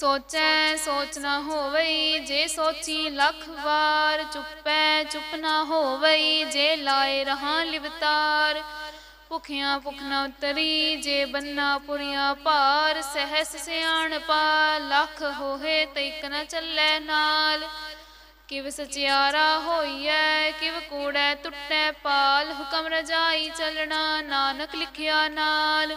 ਸੋਚੈ, ਸੋਚ ਨਾ ਹੋਵਈ, ਜੇ ਸੋਚੀ ਲੱਖ ਵਾਰ, ਚੁੱਪੈ, ਚੁੱਪ ਨਾ ਹੋਵਈ, ਜੇ ਲਾਏ ਰਹਾ ਲਿਵਤਾਰ। ਭੁਖਿਆਂ ਭੁਖ ਨਾ ਉਤਰੀ, ਜੇ ਬੰਨਾ ਪੁਰੀਆਂ ਭਾਰ, ਸਹਿਸ ਸਿਆਣ ਪਾ ਲੱਖ ਹੋਏ ਤੈਕ ਨਾ ਚੱਲੈ ਨਾਲ। ਕਿਵ ਸਚਿਆਰਾ ਹੋਈਐ, ਕਿਵ ਕੂੜੈ ਟੁੱਟੈ ਪਾਲ, ਹੁਕਮ ਰਜਾਈ ਚੱਲਣਾ, ਨਾਨਕ ਲਿਖਿਆ ਨਾਲ।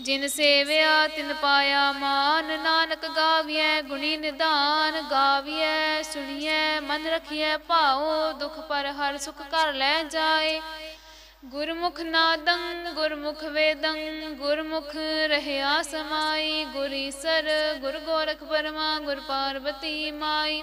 ਜਿਨ ਸੇਵਿਆ ਤਿਨ ਪਾਇਆ ਮਾਨ, ਨਾਨਕ ਗਾਵੀਐ ਗੁਣੀ ਨਿਧਾਨ, ਗਾਵੀਐ ਸੁਣੀਐ, ਮਨ ਰਖੀਐ ਭਾਉ, ਦੁਖ ਪਰ ਹਰ ਸੁਖ ਕਰ ਲੈ ਜਾਏ। ਗੁਰਮੁਖ ਨਾਦੰ, ਗੁਰਮੁਖ ਵੇਦੰ, ਗੁਰਮੁਖ ਰਹਿਆ ਸਮਾਈ, ਗੁਰੀ ਸਰ ਗੁਰ ਗੋਰਖ ਪਰਮਾ, ਗੁਰ ਪਾਰਵਤੀ ਮਾਈ।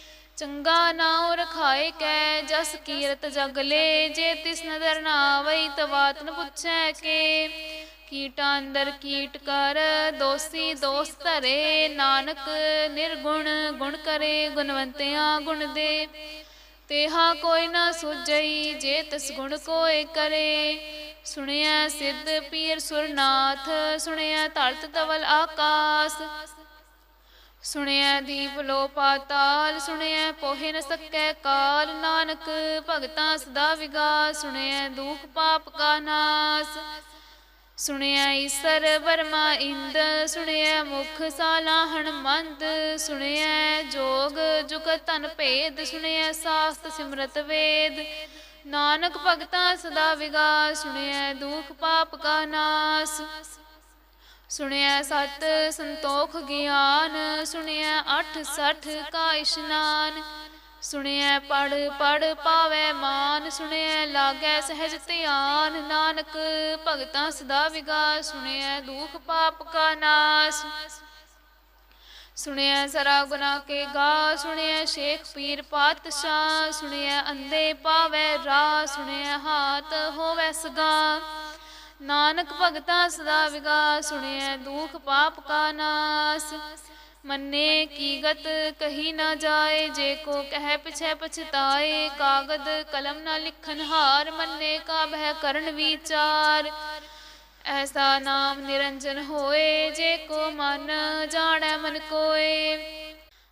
ਚੰਗਾ ਨਾਉ ਰਖਾਏ ਕੈ, ਜਸ ਕੀਰਤ ਜਗਲੇ ਜੇ ਤਿਸ ਨਦਰ ਨਾ ਆਵਈ ਤਵਾਤ ਨ ਪੁੱਛੈ ਕੇ। ਕੀਟਾਂ ਅੰਦਰ ਕੀਟ ਕਰ, ਦੋਸੀ ਦੋਸ ਧਰੇ, ਨਾਨਕ ਨਿਰਗੁਣ ਗੁਣ ਕਰੇ, ਗੁਣਵੰਤਿਆਂ ਗੁਣ ਦੇ। ਤੇਹਾ ਕੋਈ ਨਾ ਸੁਜਈ ਜੇ ਤਿਸ ਗੁਣ ਕੋਏ ਕਰੇ। ਸੁਣਿਆ ਸਿੱਧ ਪੀਰ ਸੁਰਨਾਥ ਸੁਣਿਆ ਧਰਤ ਤਵਲ ਆਕਾਸ। ਸੁਣਿਆ ਦੀਪ ਲੋ ਪਾਤਾਲ ਸੁਣਿਆ ਪੋਹੇ ਨ ਸਕੈ ਕਾਲ। ਨਾਨਕ ਭਗਤਾਂ ਸਦਾ ਵਿਗਾਸ ਸੁਣਿਆ ਦੁਖ ਪਾਪ ਕਾ ਨਾਸ। ਸੁਣਿਆ ਈਸਰ ਵਰਮਾ ਇੰਦ ਸੁਣਿਆ ਮੁਖ ਸਾਲਾ ਹਣਮੰਦ। ਸੁਣਿਆ ਜੋਗ ਜੁਗ ਤਨ ਭੇਦ ਸੁਣਿਆ ਸਾਸਤ ਸਿਮਰਤ ਵੇਦ। ਨਾਨਕ ਭਗਤਾਂ ਸਦਾ ਵਿਗਾਸ ਸੁਣਿਆ ਦੁਖ ਪਾਪ ਕਾ ਨਾਸ। ਸੁਣਿਆ ਸਤ ਸੰਤੋਖ ਗਿਆਨ, ਸੁਣਿਆ ਅਠ ਸਠ ਕਾ ਇਸ਼ਨਾਨ। ਸੁਣਿਐ ਪੜ ਪੜ ਪਾਵੈ ਮਾਨ, ਸੁਣਿਆ ਲਾਗੈ ਸਹਿਜ ਧਿਆਨ। ਨਾਨਕ ਭਗਤਾਂ ਸਦਾ ਵਿਗਾਸ, ਸੁਣਿਆ ਦੁਖ ਪਾਪ ਕਾ ਨਾਸ। ਸੁਣਿਆ ਸਰਾ ਗੁਨਾ ਕੇ ਗਾ, ਸੁਣਿਆ ਸ਼ੇਖ ਪੀਰ ਪਾਤਸ਼ਾਹ। ਸੁਣਿਆ ਅੰਦੇ ਪਾਵੈ ਰਾ ਸੁਣਿਆ ਹਾਤ ਹੋਵੈ ਸਗਾ। ਨਾਨਕ ਭਗਤਾ ਸਦਾ ਵਿਗਾ ਸੁਣਿਐ, ਦੁਖ ਪਾਪ ਕਾ ਨਾਸ। ਮੰਨੇ ਕੀ ਗਤ ਕਹੀ ਨਾ ਜਾਏ, ਜੇ ਕੋ ਕਹਿ ਪਿਛੈ ਪਛਤਾਏ, ਕਾਗਦ ਕਲਮ ਨਾ ਲਿਖਨ ਹਾਰ, ਮੰਨੇ ਕਾ ਬਹਿ ਕਰਨ ਵਿਚਾਰ। ਐਸਾ ਨਾਮ ਨਿਰੰਜਨ ਹੋਏ, ਜੇ ਕੋ ਮਨ ਜਾਣੈ ਮਨ ਕੋਏ।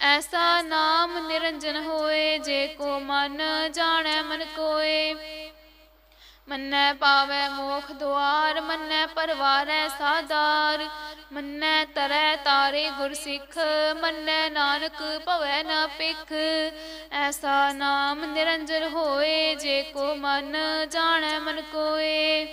ਐਸਾ ਨਾਮ ਨਿਰੰਜਨ ਹੋਏ, ਜੇ ਕੋ ਮਨ ਜਾਣੈ, ਮਨ ਕੋਏ। ਮੰਨੈ ਪਾਵੈ ਮੋਖ ਦੁਆਰ, ਮੰਨੈ ਪਰਵਾਰੈ ਸਾਦਾਰ। ਮੰਨੈ ਤਰੈ ਤਾਰੇ ਗੁਰ ਸਿੱਖ, ਮੰਨੈ ਨਾਨਕ ਭਵੈ ਨਾ ਪਿਖ ਐਸਾ ਨਾਮ ਨਿਰੰਜਨ ਹੋਏ, ਜੇ ਕੋ ਮਨ ਜਾਣੈ, ਮਨ ਕੋਏ।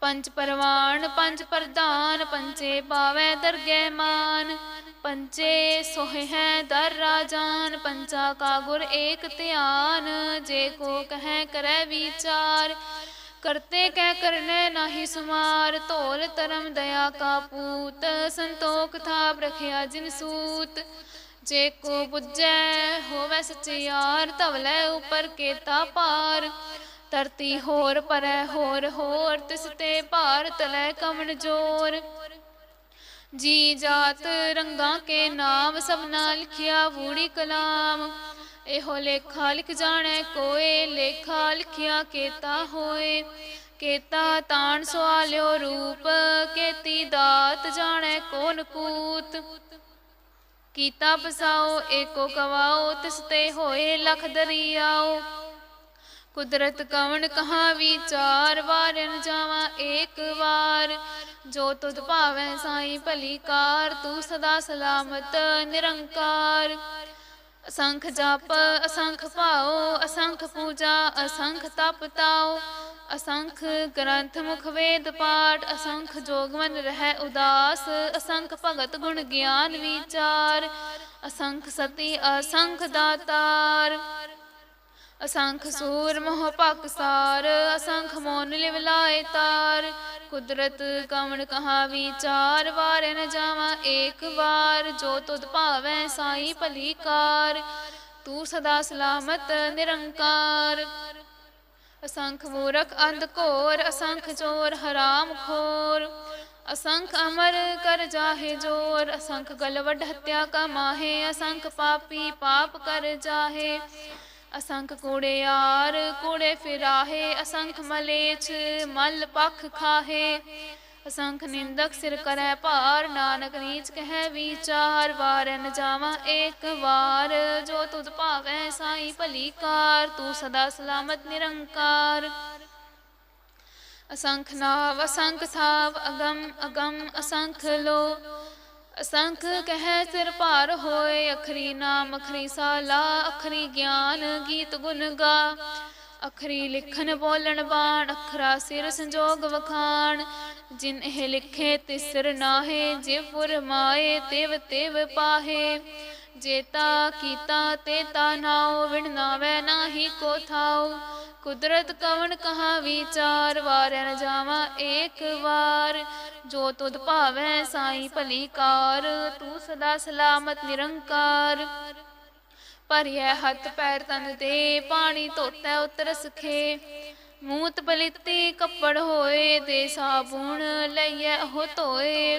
ਪੰਜ ਪਰਵਾਨ ਪੰਜ ਪ੍ਰਧਾਨ ਪੰਚੇ ਪਾਵੈ ਦਰਗਹਿ ਮਾਨ। ਪੰਚੇ ਸੋਹਿ ਹੈ ਦਰ ਰਾਜਾਨ ਪੰਚਾ ਕਾ ਗੁਰ ਏਕ ਧਿਆਨ, ਜੇ ਕੋ ਕਹੈ ਕਰੈ ਵਿਚਾਰ। ਕਰਤੇ ਕਹਿ ਕਰਨੇ ਨਾਹੀ ਸੁਮਾਰ, ਧੋਲ ਧਰਮ ਦਇਆ ਕਾ ਪੂਤ, ਸੰਤੋਖ ਥਾਪ ਰਖਿਆ ਜਿਨ ਸੂਤ। ਜੇ ਕੋ ਬੁੱਝੈ ਹੋਵੇ ਸਚਿਆਰ ਧਵਲੇ ਉਪਰ ਕੇਤਾ ਪਾਰ ਧਰਤੀ ਹੋਰ ਪਰੈ ਹੋਰ ਹੋਰ, ਤਿਸ ਤੇ ਭਾਰ ਤਲੈ ਕਮਨ ਜੋਰ। ਜੀ ਜਾਤ ਰੰਗਾਂ ਕੇ ਨਾਮ ਸਭਨਾ ਲਿਖਿਆ ਵੂੜੀ ਕਲਾਮ। ਇਹੋ ਲੇਖਾ ਲਿਖ ਜਾਣੈ ਕੋਏ, ਲੇਖਾ ਲਿਖਿਆ ਕੇਤਾ ਹੋਏ। ਕੇਤਾ ਤਾਣ ਸਵਾਲਿਓ ਰੂਪ, ਕੇਤੀ ਦਾਤ ਜਾਣੈ ਕੋਨ ਕੂਤ। ਕੀਤਾ ਬਸਾਓ ਏਕੋ ਕਵਾਓ, ਤਿਸ ਤੇ ਹੋਏ ਲਖ ਦਰਿਆਓ। ਕੁਦਰਤ ਕਵਣ ਕਹਾ ਵਿਚਾਰ, ਵਾਰਨ ਜਾਵਾਂ ਏਕ ਵਾਰ। ਜੋ ਤੁਧ ਭਾਵੈ ਸਾਈ ਭਲੀ ਕਾਰ, ਤੂੰ ਸਦਾ ਸਲਾਮਤ ਨਿਰੰਕਾਰ। ਅਸੰਖ ਜਪ, ਅਸੰਖ ਭਾਉ, ਅਸੰਖ ਪੂਜਾ, ਅਸੰਖ ਤਪ ਤਾਉ। ਅਸੰਖ ਗ੍ਰੰਥ ਮੁਖ ਵੇਦ ਪਾਠ, ਅਸੰਖ ਜੋਗਮਨ ਰਹਿ ਉਦਾਸ। ਅਸੰਖ ਭਗਤ ਗੁਣ ਗਿਆਨ ਵਿਚਾਰ, ਅਸੰਖ ਸਤੀ ਅਸੰਖ ਦਾਤਾਰ। ਅਸੰਖ ਸੂਰ ਮੋਹ ਪਕਸਾਰ ਅਸੰਖ ਮੋਨ ਲਿਵ ਲਾਏ ਤਾਰ। ਕੁਦਰਤ ਕਵਣ ਕਹਾ ਵਿਚਾਰ ਵਾਰ ਨ ਜਾਵਾਂ ਏਕ ਵਾਰ ਜੋ ਤੁਧ ਭਾਵੈ ਸਾਈ ਭਲੀ ਕਾਰ। ਤੂੰ ਸਦਾ ਸਲਾਮਤ ਨਿਰੰਕਾਰ। ਅਸੰਖ ਮੂਰਖ ਅੰਧ ਘੋਰ ਅਸੰਖ ਚੋਰ ਹਰਾਮ ਖੋਰ। ਅਸੰਖ ਅਮਰ ਕਰ ਜਾਹੇ ਜੋਰ ਅਸੰਖ ਗਲਵਡ ਹੱਤਿਆ ਕਾ ਮਾਹੇ ਅਸੰਖ ਪਾਪੀ ਪਾਪ ਕਰ ਜਾਹੇ। ਅਸੰਖ ਕੂੜਿਆਰ ਕੂੜੇ ਫਿਰਾਹੇ, ਅਸੰਖ ਮਲੇਛ, ਮਲ ਪਖ ਖਾਹੇ। ਅਸੰਖ ਨਿੰਦਕ ਸਿਰ ਕਰੈ ਭਾਰ, ਨਾਨਕ ਨੀਚ ਕਹਿ ਵਿਚਾਰ ਵਾਰਨ ਜਾਵਾਂ ਏਕ ਵਾਰ। ਜੋ ਤੁਧ ਭਾਵੈ ਸਾਈ ਭਲੀ ਕਾਰ, ਤੂੰ ਸਦਾ ਸਲਾਮਤ ਨਿਰੰਕਾਰ। ਅਸੰਖ ਨਾਵ, ਅਸੰਖ ਸਾਵ ਅਗਮ ਅਗਮ, ਅਸੰਖ ਲੋ। ਅਸੰਖ ਕਹਿ ਸਿਰ ਭਾਰ ਹੋਏ, ਅਖਰੀ ਨਾਮ, ਅਖਰੀ ਸਾਲਾ, ਅਖਰੀ ਗਿਆਨ, ਗੀਤ ਗੁਣ ਗਾ। ਅਖਰੀ ਲਿਖਨ ਬੋਲਣ ਬਾਣ, ਅਖਰਾ ਸਿਰ ਸੰਜੋਗ ਵਖਾਣ। ਜਿਨ ਇਹ ਲਿਖੇ ਤਿਸਰ ਨਾਹੇ ਜਿਵ ਪੁਰ ਮਾਏ ਤਿਵ ਤਿਵ ਪਾਹੇ। ਜੇਤਾ ਕੀਤਾ ਤੇ ਤਾ ਨਾਉ, ਵਿਣ ਨਾਵੇ ਨਾਹੀ ਕੋ ਥਾਉ। ਕੁਦਰਤ ਕਵਣ ਕਹਾ ਵਿਚਾਰ ਵਾਰੈ ਨ ਜਾਵਾਂ ਏਕ ਵਾਰ। ਜੋ ਤੁਧ ਭਾਵੈ ਸਾਈ ਭਲੀ ਕਾਰ, ਤੂੰ ਸਦਾ ਸਲਾਮਤ ਨਿਰੰਕਾਰ। ਭਰਿਐ ਹੱਥ ਪੈਰ ਤਨ ਦੇ, ਪਾਣੀ ਧੋਤੈ ਉਤਰ ਸਖੇ। ਮੂਤ ਬਲਿੱਤੀ ਕੱਪੜ ਹੋਏ ਤੇ ਸਾਬੂਣ ਲਈਐ ਉਹ ਧੋਏ।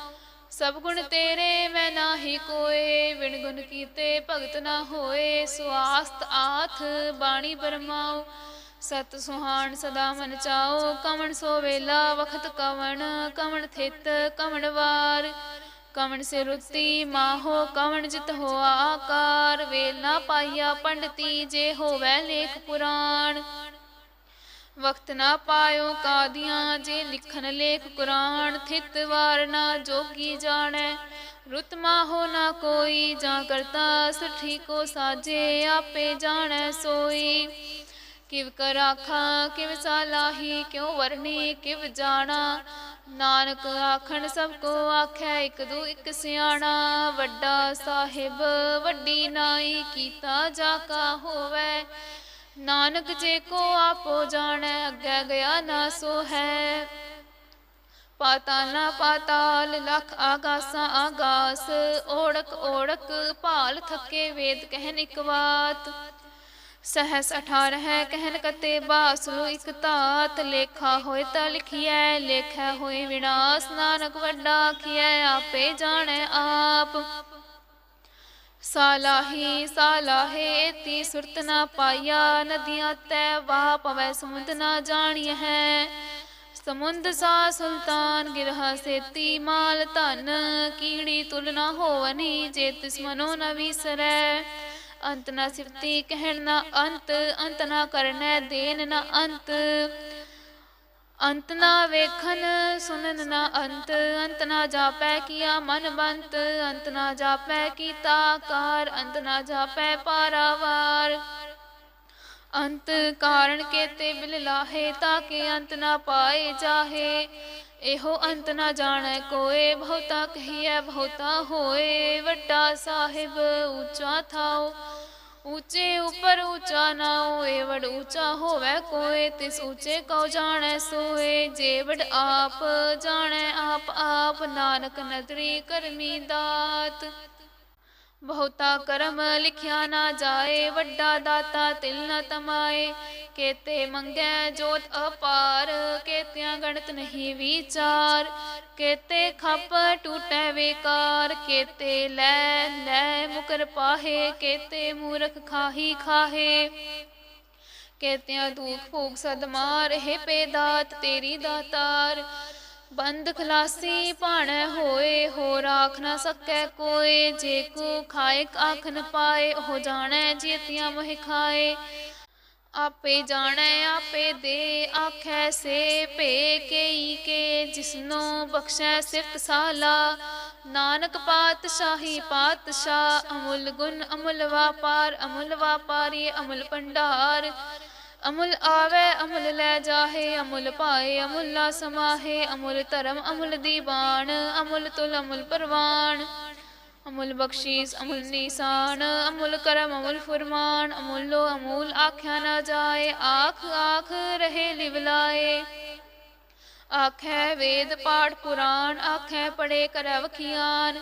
ਸਭ ਗੁਣ ਤੇਰੇ ਮੈਂ ਨਾਹੀ ਕੋਏ ਵਿਣ ਗੁਣ ਕੀਤੇ ਭਗਤ ਨਾ ਹੋਏ ਸੁਆਸਤ ਆਥ ਬਾਣੀ ਬਰਮਾਉ। ਸਤ ਸੁਹਾਣ ਸਦਾ ਮਨ ਚਾਓ ਕਵਣ ਸੋ ਵੇਲਾ ਵਖਤ ਕਵਣ ਕਵਣ ਥਿਤ ਕਵਣ ਵਾਰ। ਕਵਣ ਸੇ ਰੁੱਤੀ ਮਾਹੋ ਕਵਣ ਜਿਤ ਹੋਆ ਆਕਾਰ। ਵੇਲ ਨਾ ਪਾਈਆ ਪੰਡਤੀ ਜੇ ਹੋਵੈ ਲੇਖ ਪੁਰਾਣ। ਵਕਤ ਨਾ ਪਾਇਓ ਕਾਦੀਆਂ, ਜੇ ਲਿਖਨ ਲੇਖ ਕੁਰਾਨ ਥਿਤ ਵਾਰ ਨਾ ਜੋਗੀ ਜਾਣੈ। ਰੁਤ ਮਾਹੋ ਨਾ ਕੋਈ, ਜਾਂ ਕਰਤਾ ਸਠੀ ਕੋ ਸਾਜੇ, ਆਪੇ ਜਾਣੈ ਸੋਈ। ਕਿਵ ਕਰ ਆਖਾਂ, ਕਿਵ ਸਾਲਾਹੀ, ਕਿਉ ਵਰਨੀ ਕਿਵ ਜਾਣਾ। ਨਾਨਕ ਆਖਣ, ਸਭ ਕੋ ਆਖੈ, ਇਕ ਦੂ ਇਕ ਸਿਆਣਾ। ਵੱਡਾ ਸਾਹਿਬ, ਵੱਡੀ ਨਾਈ, ਕੀਤਾ ਜਾ ਕਾ ਹੋਵੈ। ਨਾਨਕ ਜੇ ਕੋ ਆਪੋ ਜਾਣੈ, ਅੱਗੇ ਗਿਆ ਨਾ ਸੋ ਹੈ ਪਾਤਾਲ ਨਾ ਪਾਤਾਲ, ਲਖ ਆਗਾਸਾਂ ਆਗਾਸ। ਓੜਕ ਓੜਕ ਭਾਲ ਥੱਕੇ ਵੇਦ ਕਹਿਨ ਇਕ ਵਾਤ ਸਹਸ 18 ਹੈ ਕਹਿਨ ਕਤੇ ਬਾਸਲੋ ਇਕ ਤਾਤ ਲੇਖਾ ਹੋਏ ਤਾਂ ਲਿਖਿਐ, ਲੇਖੈ ਹੋਏ ਵਿਨਾਸ਼। ਨਾਨਕ ਵੱਡਾ ਆਖਿਐ, ਆਪੇ ਜਾਣੈ ਆਪ। ਸਾਲਾਹੀ, ਸਾਲਾਹੇ ਤੀ ਸੁਰਤ ਨਾ ਪਾਇਆ, ਨਦੀਆਂ ਤੈ ਵਾਹ ਪਵੈ, ਸਮੁੰਦ ਨਾ ਜਾਣੀਐ ਹੈ। ਸਮੁੰਦ ਸਾ ਸੁਲਤਾਨ, ਗਿਰਹਾ ਸੇਤੀ ਮਾਲ ਧਨ, ਕੀੜੀ ਤੁਲ ਨਾ ਹੋਵਨੀ, ਜੇ ਤਿਸ ਮਨੋ ਨ ਵਿਸਰੈ। ਅੰਤ ਨਾ ਸਿਫਤੀ ਕਹਿਣ ਨਾ ਅੰਤ ਅੰਤ ਨਾ ਕਰਨੈ ਦੇਨ ਨਾ ਅੰਤ। ਅੰਤ ਨਾ ਵੇਖਨ ਸੁਨਨ ਨਾ ਅੰਤ ਅੰਤ ਨਾ ਜਾਪੈ ਕੀਆ ਮਨ ਬੰਤ ਅੰਤ ਨਾ ਜਾਪੈ ਕੀਤਾ ਕਾਰ, ਅੰਤ ਨਾ ਜਾਪੈ ਪਾਰਾਵਾਰ। ਅੰਤ ਕਾਰਨ ਕੇਤੇ ਬਿਲ ਲਾਹੇ ਤਾਕੇ ਅੰਤ ਨਾ ਪਾਏ ਜਾਹੇ। ਇਹੋ ਅੰਤ ਨਾ ਜਾਣੈ ਕੋਏ, ਬਹੁਤਾ ਕਹੀਐ ਬਹੁਤਾ ਹੋਏ। ਵੱਡਾ ਸਾਹਿਬ, ਉੱਚਾ ਥਾਓ ਉੱਚੇ ਉੱਪਰ ਉੱਚਾ ਨਾ ਹੋਏ, ਵਡ ਉੱਚਾ ਹੋਵੇ ਕੋਏ, ਤਿਸ ਉੱਚੇ ਕਉ ਜਾਣੈ ਸੋਏ। ਜੇ ਵਡ ਆਪ ਜਾਣੈ, ਆਪ ਆਪ ਨਾਨਕ ਨਦਰੀ ਕਰਮੀ ਦਾਤ। ਬਹੁਤਾ ਕਰਮ ਲਿਖਿਆ ਨਾ ਜਾਏ, ਵੱਡਾ ਦਾਤਾ ਤਿਲ ਨ ਤਮਾਏ। ਕੇਤੇ ਮੰਗੈ ਜੋਤ ਅਪਾਰ, ਕੇਤਿਆਂ ਗਣਤ ਨਹੀਂ ਵਿਚਾਰ। ਕੇਤੇ ਖੱਪ ਟੂਟੈ ਵੇਕਾਰ, ਕੇਤੇ ਲੈ ਲੈ ਮੁਕਰ ਪਾਹੇ, ਕੇਤੇ ਮੂਰਖ ਖਾਹੀ ਖਾਹੇ। ਕੇਤਿਆਂ ਦੁਖ ਭੋਗ ਸਦਮਾਰ, ਹੈ ਪੇਦਾਤ ਤੇਰੀ ਦਾਤਾਰ। ਬੰਦ ਖਲਾਸੀ ਭਾਣੈ ਹੋਏ ਹੋ ਰਾਖ ਨਾ ਸਕੈ ਕੋਏ। ਜੇ ਕੋ ਖਾਏ ਆਖ ਨ ਪਾਏ, ਉਹ ਜਾਣੈ ਜੀਤਿਆਂ ਮੋਹਿ ਖਾਏ ਆਪੇ ਜਾਣੈ, ਆਪੇ ਦੇ, ਆਖੈ ਸੇ ਭੇ ਕੇਈ ਕੇ। ਜਿਸਨੋ ਬਖਸ਼ੈ ਸਿਫਤ ਸਾਲਾ, ਨਾਨਕ ਪਾਤਸ਼ਾਹੀ ਪਾਤਸ਼ਾਹ। ਅਮੁੱਲ ਗੁਣ ਅਮੁੱਲ ਵਾਪਾਰ, ਅਮੁੱਲ ਵਾਪਾਰੀ, ਅਮੁੱਲ ਭੰਡਾਰ। ਅਮੁਲ ਆਵੇ, ਅਮੁਲ ਲੈ ਜਾਹੇ, ਅਮੁਲ ਪਾਏ, ਅਮੁੱਲਾ ਸਮਾਹੇ, ਅਮੁਲ ਧਰਮ, ਅਮੁੱਲ ਦੀਵਾਨ, ਅਮੁਲ ਤੁਲ, ਅਮੁਲ ਪਰਵਾਨ। ਅਮੁਲ ਬਖਸ਼ੀਸ, ਅਮੁਲ ਨੀਸਾਨ, ਅਮੁਲ ਕਰਮ, ਅਮੁੱਲ ਫੁਰਮਾਨ, ਅਮੁੱਲੋ ਅਮੂਲ ਆਖਿਆ ਨਾ ਜਾਏ, ਆਖ ਆਖ ਰਹੇ ਲਿਵਲਾਏ ਆਖੈ ਵੇਦ ਪਾਠ ਪੁਰਾਣ, ਆਖੈ ਪੜੇ ਕਰਵ ਖਿਆਨ।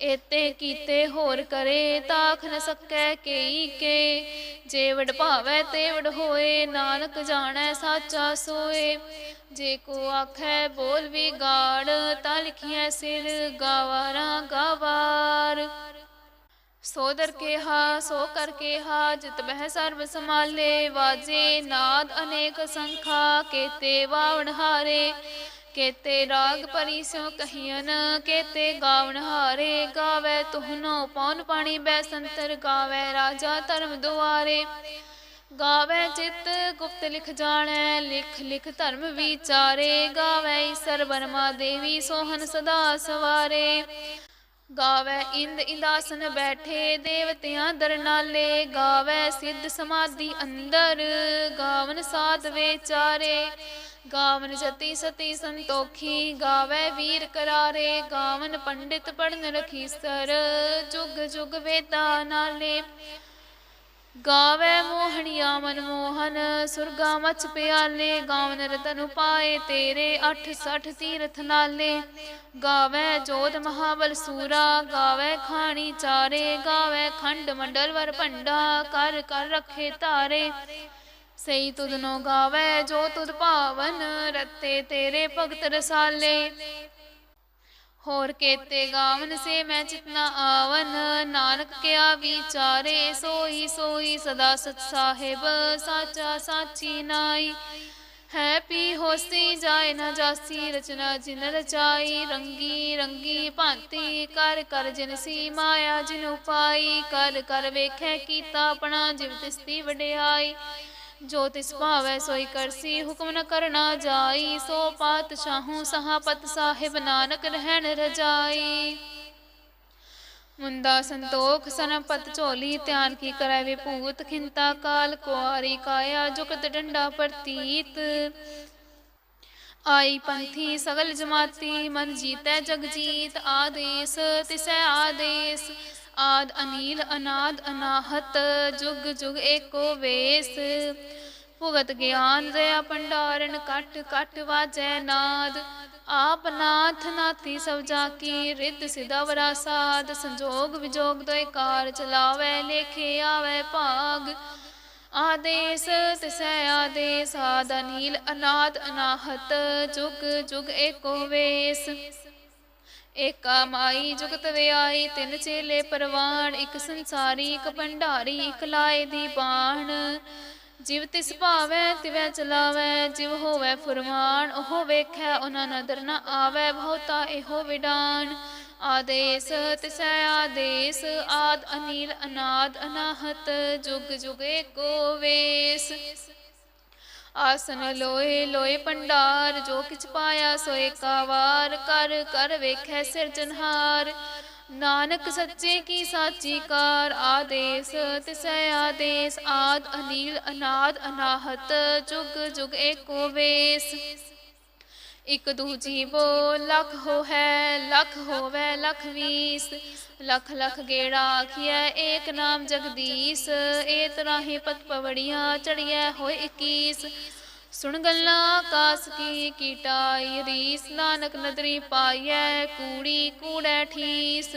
ਏਤੇ ਕੀਤੇ ਹੋਰ ਕਰੇ ਤਾਖ ਨ ਸਕੈ ਕੇਈ ਕੇ। ਜੇ ਵਡ ਭਾਵੈ ਤੇ ਵਡ ਹੋਏ, ਨਾਨਕ ਜਾਣੈ ਸਾਚਾ ਸੋਏ। ਜੇ ਕੋ ਆਖੈ ਬੋਲ ਵੀ ਗਾੜ ਤਾਂ ਲਿਖਿਐ ਸਿਰ ਗਾਵਾਰਾਂ ਗਾਵਾਰ। ਸੋ ਦਰ ਕੇਹਾ, ਸੋ ਕਰ ਕੇਹਾ, ਜਿਤ ਬਹਿ ਸਰਬ ਸਮਾਲੇ ਵਾਜੇ ਨਾਦ ਅਨੇਕ ਸੰਖਾ, ਕੇਤੇ ਵਾਵਣ ਹਾਰੇ। ਕੇਤੇ ਰਾਗ ਪਰੀ ਸਿਉ ਕਹੀਨ ਕੇਤੇ ਗਾਵਣ ਹਾਰੇ ਗਾਵੇ ਤੁਹਨੋ ਪੌਨ ਪਾਣੀ ਬੈ ਸੰਤਰ ਗਾਵੇ ਰਾਜਾ ਧਰਮ ਦੁਆਰੇ। ਗਾਵੇ ਚਿਤ ਗੁਪਤ ਲਿਖ ਜਾਣੈ, ਲਿਖ ਲਿਖ ਧਰਮ ਵਿਚਾਰੇ। ਗਾਵੇ ਈਸਰ ਬਰਮਾ ਦੇਵੀ ਸੋਹਨ ਸਦਾ ਸਵਾਰੇ। ਗਾਵੇ ਇੰਦ ਇੰਦਾਸਨ ਬੈਠੇ ਦੇਵਤਿਆਂ ਦਰਨਾਲੇ। ਗਾਵੇ ਸਿੱਧ ਸਮਾਧੀ ਅੰਦਰ, ਗਾਵਨ ਸਾਧ ਵਿਚਾਰੇ। ਗਾਵਨ ਜਤੀ ਸਤੀ ਸੰਤੋਖੀ, ਗਾਵੇ ਵੀਰ ਕਰਾਰੇ, ਗਾਵਨ ਪੰਡਿਤ ਪੜਨ ਰਖੀਸਰ ਜੁਗ ਜੁਗ ਵੇਦਾ ਨਾਲੇ। ਗਾਵੇ ਮੋਹਣੀਆ ਮਨ ਮੋਹਨ ਸੁਰਗਾ ਮਚ ਪਿਆਲੇ, ਗਾਵਨ ਰਤਨ ਪਾਏ ਤੇਰੇ 68 ਤੀਰਥ ਨਾਲੇ। ਗਾਵੇ ਜੋਤ ਮਹਾਬਲ ਸੂਰਾ, ਗਾਵੇ ਖਾਣੀ ਚਾਰੇ, ਗਾਵੇ ਖੰਡ ਮੰਡਲ ਵਰ ਭੰਡਾ, ਕਰ ਕਰ ਰੱਖੇ ਤਾਰੇ ਸਈ ਤੁਧ ਨੋ ਗਾਵੇ, ਜੋ ਤੁਧ ਭਾਵਨ ਰਤੇ ਤੇਰੇ ਭਗਤ ਰਸਾਲੇ। ਹੋਰ ਕੇਤੇ ਗਾਵਨ ਸੇ ਮੈਂ ਚਿਤਨਾ ਆਵਨ, ਨਾਨਕ ਕਿਆ ਵਿਚਾਰੇ, ਸੋਈ ਸੋਈ ਸਦਾ ਸਤ ਸਾਹਿਬ, ਸਾਚਾ ਸਾਚੀ ਨਾਈ। ਹੈ ਪੀ ਹੋਸੀ ਜਾਏ ਨਾ ਜਾਸੀ, ਰਚਨਾ ਜਿਨ ਰਚਾਈ, ਰੰਗੀ ਰੰਗੀ ਭਾਂਤੀ, ਕਰ ਕਰ ਜਿਨ ਸੀ ਮਾਇਆ ਜਿਨ ਉਪਾਈ, ਕਰ ਕਰ ਵੇਖੈ ਕੀਤਾ ਆਪਣਾ, ਜਿਵ ਤਿਸਤੀ ਵਡਿਆਈ। ਜੋ ਤਿਸ ਭਾਵੈ ਸੋਈ ਕਰਸੀ, ਹੁਕਮ ਨ ਕਰਨਾ ਜਾਈ। ਸੋ ਪਾਤਸ਼ਾਹੂ ਸਹਾਪਤ ਸਾਹਿਬ ਨਾਨਕ ਰਹਿਣ ਰਜਾਈ। ਮੁੰਦਾ ਸੰਤੋਖ, ਸਨਪਤ ਝੋਲੀ ਧਿਆਨ ਕੀ ਕਰੈ ਵੇ ਖਿੰਤਾ ਕਾਲ ਕੁਆਰੀ ਕਾਇਆ, ਜੁਗਤ ਡੰਡਾ ਪ੍ਰਤੀਤ। ਆਈ ਪੰਥੀ ਸਗਲ ਜਮਾਤੀ, ਮਨ ਜੀਤੈ ਜਗ ਜੀਤ ਆਦੇਸ, ਤਿਸੈ ਆਦੇਸ। ਆਦ ਅਨੀਲ, ਅਨਾਦ ਅਨਾਹਤ, ਜੁਗ ਜੁਗ ਏਕੋ ਵੇਸ। ਭੁਗਤ ਗਿਆਨ ਦਇਆ ਭੰਡਾਰਨ, ਕਟ ਕਟ ਵਾਜੈ ਨਾਦ। ਆਪ ਨਾਥ ਨਾਥੀ ਸਭ ਜਾ ਕੀ ਰਿੱਧ ਸਿਧਾ ਵਰਾ ਸਾਧ। ਸੰਜੋਗ ਵਿਜੋਗ ਦੋਇ ਕਾਰ ਚਲਾਵੇ ਲੇਖੇ ਆਵੇ ਭਾਗ। ਆਦੇਸ, ਤਿਸੈ ਆਦੇਸ, ਆਦ ਅਨੀਲ, ਅਨਾਦ ਅਨਾਹਤ, ਜੁਗ ਜੁਗ ਏਕੋ ਵੇਸ। ਏਕਾ ਮਾਈ ਜੁਗਤ ਵਿਆਈ ਤਿੰਨ ਚੇਲੇ ਪਰਵਾਨ ਇੱਕ ਸੰਸਾਰੀ, ਇੱਕ ਭੰਡਾਰੀ, ਇੱਕ ਲਾਏ ਦੀ ਬਾਣ। ਜਿਵ ਤਿਸ ਭਾਵੈ, ਤਿਵੈ ਚਲਾਵੈ, ਜਿਵ ਹੋਵੈ ਫੁਰਮਾਨ, ਉਹ ਵੇਖੈ, ਉਹਨਾਂ ਨਦਰ ਨ ਆਵੈ, ਬਹੁਤਾ ਇਹੋ ਵਿਡਾਨ। ਆਦੇਸ, ਤਿਸੈ ਆਦੇਸ, ਆਦ ਅਨੀਲ ਅਨਾਦ ਅਨਾਹਤ, ਜੁਗ ਜੁਗੇ ਏਕੋ ਵੇਸ। ਆਸਨ ਲੋਏ ਲੋਏ ਪੰਡਾਰ ਜੋ ਕਿਛ ਪਾਇਆ ਸੋਏ ਕਾਵਾਰ ਕਰ ਕਰ ਵੇਖੈ ਸਿਰਜਨਹਾਰ ਨਾਨਕ ਸੱਚੇ ਕੀ ਸਾਚੀ ਕਾਰ, ਆਦੇਸ ਤਿਸੈ ਆਦੇਸ, ਆਦ ਅਨੀਲ, ਅਨਾਦ ਅਨਾਹਤ, ਜੁਗ ਜੁਗ ਏਕੋ ਵੇਸ। ਇਕ ਦੂਜੀ ਬੋ ਲਖ ਹੋ ਹੈ ਲਖ ਹੋਵੇ, ਲਖ ਵੀਸ। ਲਖ ਲਖ ਗੇੜਾ ਆਖਿਆ ਏਕ ਨਾਮ ਜਗਦੀਸ਼। ਏ ਤਰਾਹੇ ਪਤ ਪਵੜੀਆਂ, ਚੜਿਐ ਹੋਏ 21 ਸੁਣ ਗੱਲਾਂ ਆਕਾਸ ਕੀ ਕੀਟਾਈ, ਰੀਸ। ਨਾਨਕ ਨਦਰੀ ਪਾਈਐ, ਕੂੜੀ ਕੂੜੈ ਠੀਸ।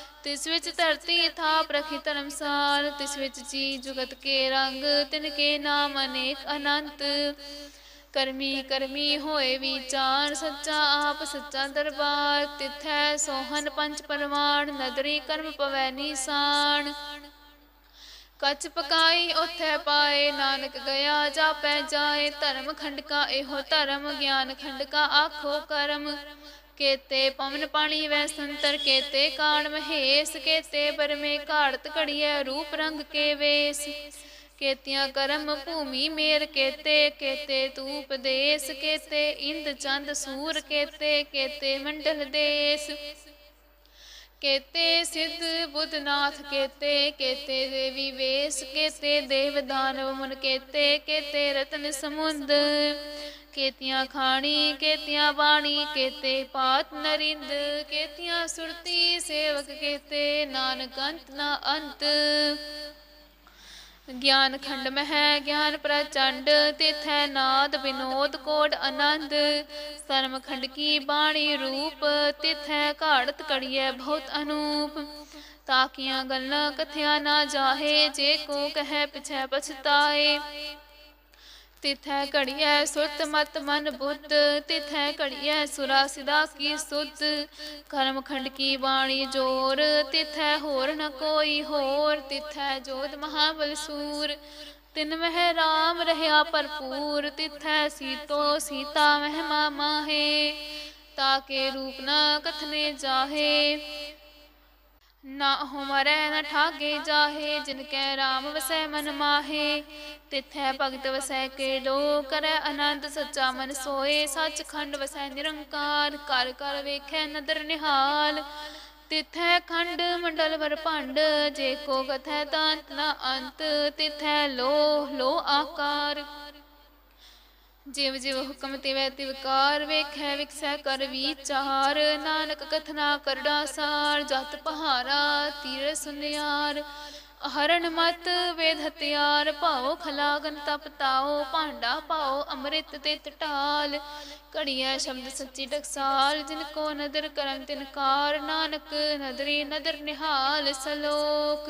ਤਿਸ ਵਿੱਚ ਧਰਤੀ ਥਾਪ ਰਖੀ ਧਰਮਸਾਲ ਤਿਸ ਵਿੱਚ ਜੀ ਜੁਗਤ ਕੇ ਰੰਗ, ਤਿਨ ਕੇ ਨਾਮ ਅਨੇਕ ਅਨੰਤ। ਕਰਮੀ ਕਰਮੀ ਹੋਏ ਵਿਚਾਰ, ਸੱਚਾ ਆਪ ਸੱਚਾ ਦਰਬਾਰ। ਤਿਥੈ ਸੋਹਨ ਪੰਚ ਪਰਮਾਨ ਨਦਰੀ ਕਰਮ ਪਵੈ ਨੀਸਾਨ। ਕੱਚ ਪਕਾਈ ਉਥੇ ਪਾਏ, ਨਾਨਕ ਗਿਆ ਜਾਪੈ ਜਾਏ। ਧਰਮ ਖੰਡਕਾ ਇਹੋ ਧਰਮ, ਗਿਆਨ ਖੰਡਕਾ ਆਖੋ ਕਰਮ। ਕੇਤੇ ਪਵਨ ਪਾਣੀ ਵੈ ਸੰਤਰ ਕੇਤੇ ਕਾਣ ਮਹੇਸ਼, ਕੇਤੇ ਬਰਮੇ ਘਾੜਤ ਘੜੀਐ ਰੂਪ ਰੰਗ ਕੇ ਵੇਸ। ਕੇਤਿਆਂ ਕਰਮ ਭੂਮੀ ਮੇਰ ਕੇਤੇ ਕੇਤੇ ਤੂਪ ਦੇਸ, ਕੇਤੇ ਇੰਦ ਚੰਦ ਸੂਰ, ਕੇਤੇ ਕੇਤੇ ਮੰਡਲ ਦੇਸ। ਕੇਤੇ ਸਿੱਧ ਬੁੱਧਨਾਥ, ਕੇਤੇ ਕੇਤੇ ਦੇਵੀ ਵੇਸ, ਕੇਤੇ ਦੇਵ ਦਾਨਵ ਮੁਨ ਕੇਤੇ ਕੇਤੇ ਰਤਨ ਸਮੁੰਦ। ਕੇਤੀਆਂ ਖਾਣੀ, ਕੇਤੀਆਂ ਬਾਣੀ, ਕੇਤੇ ਪਾਤ ਨਰਿੰਦ, ਕੇਤੀਆਂ ਸੁਰਤੀ ਸੇਵਕ ਕੇਤੇ ਨਾਨਕ ਅੰਤ ਨਾ ਅੰਤ। ਗਿਆਨ ਖੰਡ ਮਹਿ, ਗਿਆਨ ਪ੍ਰਚੰਡ, ਤਿਥੈ ਨਾਦ ਵਿਨੋਦ ਕੋਡ ਆਨੰਦ। ਸਰਮ ਖੰਡ ਕੀ ਬਾਣੀ ਰੂਪ, ਤਿਥੈ ਘਾੜਤ ਕੜੀਐ ਬਹੁਤ ਅਨੂਪ। ਤਾਕੀਆਂ ਗੱਲਾਂ ਕਥਿਆ ਨਾ ਜਾਹੇ, ਜੇ ਕੋ ਕਹੈ ਪਿਛੈ ਪਛਤਾਏ। ਤਿਥੈ ਘੜੀਐ ਸੁਰਤ ਮਤ ਮਨ ਬੁੱਤ, ਤਿਥੈ ਘੜੀਐ ਸੁਰਾ ਸਿਦਾ ਕੀ ਸੁਤ। ਕਰਮ ਖੰਡ ਕੀ ਬਾਣੀ ਜੋਰ, ਤਿਥੈ ਹੋਰ ਨ ਕੋਈ ਹੋਰ। ਤਿਥੈ ਜੋਤ ਮਹਾਬਲ ਸੂਰ, ਤਿਨ ਮਹਿ ਰਾਮ ਰਹਾ ਭਰਪੂਰ। ਤਿਥੈ ਸੀਤੋ ਸੀਤਾ ਮਹਿਮਾ ਮਾਹੇ ਤਾਕੇ ਰੂਪ ਨਾ ਕਥਨੇ ਜਾਹੇ। ਨਾ ਹਮਰੈ ਨ ਠਾਗੇ ਜਾਹੇ, ਜਿਨ ਕੈ ਰਾਮ ਵਸੈ ਮਨ ਮਾਹੇ। ਤਿਥੈ ਭਗਤ ਵਸੈ ਕੇ ਲੋ ਕਰੈ ਆਨੰਦ ਸੱਚਾ ਮਨ ਸੋਏ। ਸੱਚਖੰਡ ਵਸੈ ਨਿਰੰਕਾਰ, ਕਰ ਕਰ ਵੇਖੈ ਨਦਰ ਨਿਹਾਲ। ਤਿਥੈ ਖੰਡ ਮੰਡਲ ਵਰ ਭੰਡ, ਜੇ ਕੋ ਕਥੈ ਤਾਂਤ ਨ ਅੰਤ। ਤਿਥੈ ਲੋ ਲੋ ਆਕਾਰ ਜਿਵ ਜਿਵ ਹੁਕਮ ਤਿਵੈ ਤਿਵਕਾਰ ਵੇਖੈ ਵਿਖਸੈ ਕਰ ਵਿਚਾਰ ਨਾਨਕ ਕਥਨਾ ਕਰੜਾ ਸਾਰ, ਜਤ ਪਹਾਰਾ ਤੀਰ ਸੁਨਿਆਰ। ਹਰਨ ਮਤ ਵੇਦ ਹਤਿਆਰ ਭਾਉ ਖਲਾਗਨ ਤਪਤਾਓ ਭਾਂਡਾ ਪਾਓ ਅੰਮ੍ਰਿਤ ਤੇ ਟਟਾਲ ਘੜੀਐ ਸ਼ਬਦ ਸੱਚੀ ਟਕਸਾਲ, ਜਿਨ ਕੋ ਨਦਰ ਕਰਮ ਤਿਨਕਾਰ ਨਾਨਕ ਨਦਰੀ ਨਦਰ ਨਿਹਾਲ ਸਲੋਕ।